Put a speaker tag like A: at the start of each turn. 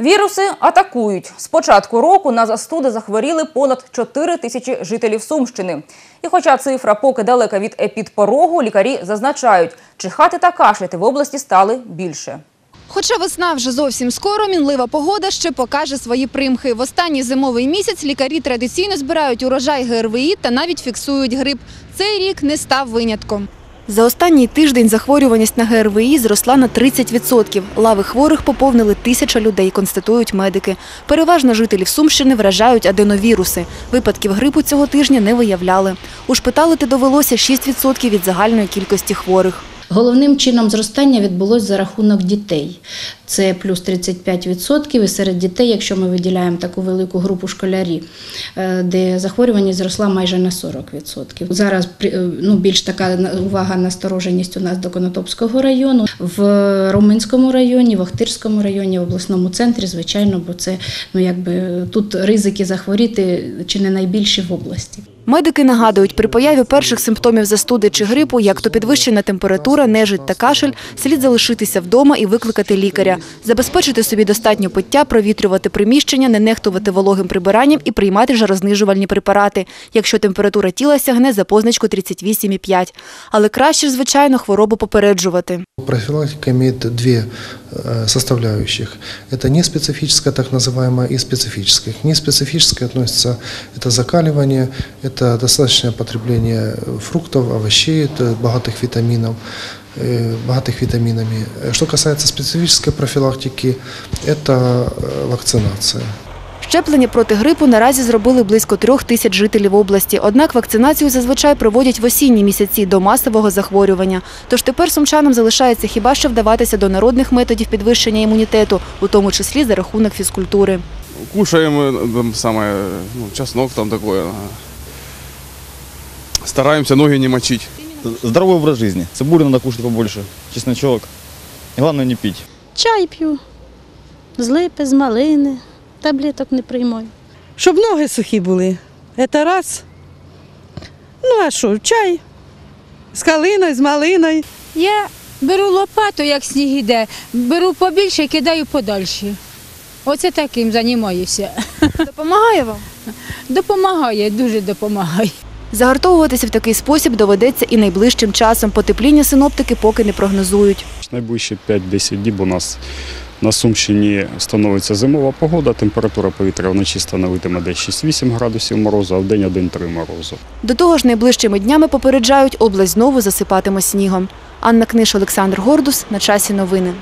A: Віруси атакують. З початку року на застуди захворіли понад 4 тисячі жителів Сумщини. І хоча цифра поки далека від епідпорогу, лікарі зазначають, чихати та кашляти в області стали більше.
B: Хоча весна вже зовсім скоро, мінлива погода ще покаже свої примхи. В останній зимовий місяць лікарі традиційно збирають урожай ГРВІ та навіть фіксують грип. Цей рік не став винятком. За останній тиждень захворюваність на ГРВІ зросла на 30%. Лави хворих поповнили тисяча людей, констатують медики. Переважно жителів Сумщини вражають аденовіруси. Випадків грипу цього тижня не виявляли. Ушпиталити довелося 6% від загальної кількості хворих.
C: Головним чином зростання відбулось за рахунок дітей. Це плюс 35%. І серед дітей, якщо ми виділяємо таку велику групу школярів, е, де захворюваність зросла майже на 40%. Зараз е, ну, більш така увага настороженість у нас до Конотопського району, в Руминському районі, в Охтирському районі, в обласному центрі, звичайно, бо це ну, якби, тут ризики захворіти чи не найбільші в області.
B: Медики нагадують, при появі перших симптомів застуди чи грипу, як то підвищена температура, нежить та кашель, слід залишитися вдома і викликати лікаря, забезпечити собі достатньо пиття, провітрювати приміщення, не нехтувати вологим прибиранням і приймати жарознижувальні препарати, якщо температура тіла сягне за позначку 38,5. Але краще, звичайно, хворобу попереджувати.
D: Профилактика имеет две э, составляющих. Это неспецифическая, так называемая, и специфическая. К неспецифической относится это закаливание, это достаточное потребление фруктов, овощей, это богатых витаминов, э, богатых витаминами. Что касается специфической профилактики, это э, вакцинация.
B: Щеплення проти грипу наразі зробили близько трьох тисяч жителів області. Однак вакцинацію зазвичай проводять в осінні місяці до масового захворювання. Тож тепер сумчанам залишається хіба що вдаватися до народних методів підвищення імунітету, у тому числі за рахунок фізкультури.
E: Кушаем э, там, самое, ну, чеснок там такое. Стараемся ноги не мочить.
F: Здоровый образ жизни. Цибули надо кушать побольше, чесночок. И главное не пить.
G: Чай п'ю, з липи, з малини, таблеток не приймаю.
H: Щоб ноги сухі були. Це раз. Ну а що, чай з калиною, з малиною.
I: Я беру лопату, як сніг іде, беру побільше і кидаю подальше. Оце таким займаюся.
B: Допомагає вам?
I: Допомагає, дуже допомагає.
B: Загартовуватися в такий спосіб доведеться і найближчим часом. Потепління синоптики поки не прогнозують.
J: Найближчі 5-10 діб у нас на Сумщині становиться зимова погода, температура повітря вночі становитиме десь 6-8 градусів морозу, а в день 1-3 морозу.
B: До того ж, найближчими днями попереджають, область знову засипатиме снігом. Анна Книш, Олександр Гордус. На часі новини.